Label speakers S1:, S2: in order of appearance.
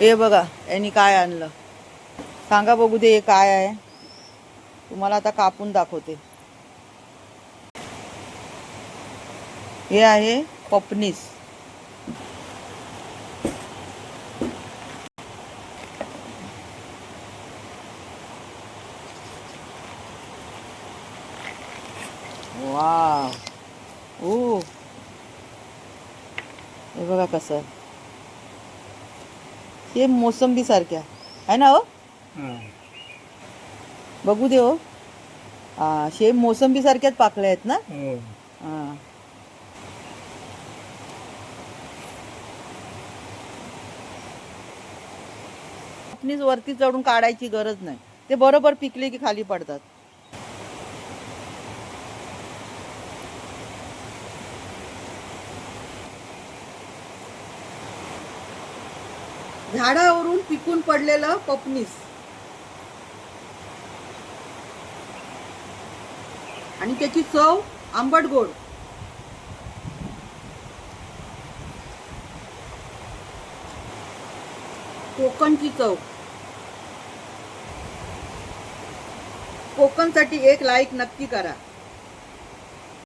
S1: हे बघा यांनी काय आणलं? सांगा बघू दे हे काय आहे? तुम्हाला आता कापून दाखवते. हे आहे पपनीस. वा ओ. हे बघा कसं हे मोसंबी सारख्या आहे ना हो? बघू दे हो. हा शेम मोसंबी सारख्याच पाकळ्या आहेत ना? हा. वरती चढून काढायची गरज नाही. ते बरोबर पिकले की खाली पडतात. झाडावरून पिकून पडलेलं पपनीस. आणि त्याची चव आंबट गोड. कोकणची चव. कोकणसाठी एक लाईक नक्की करा.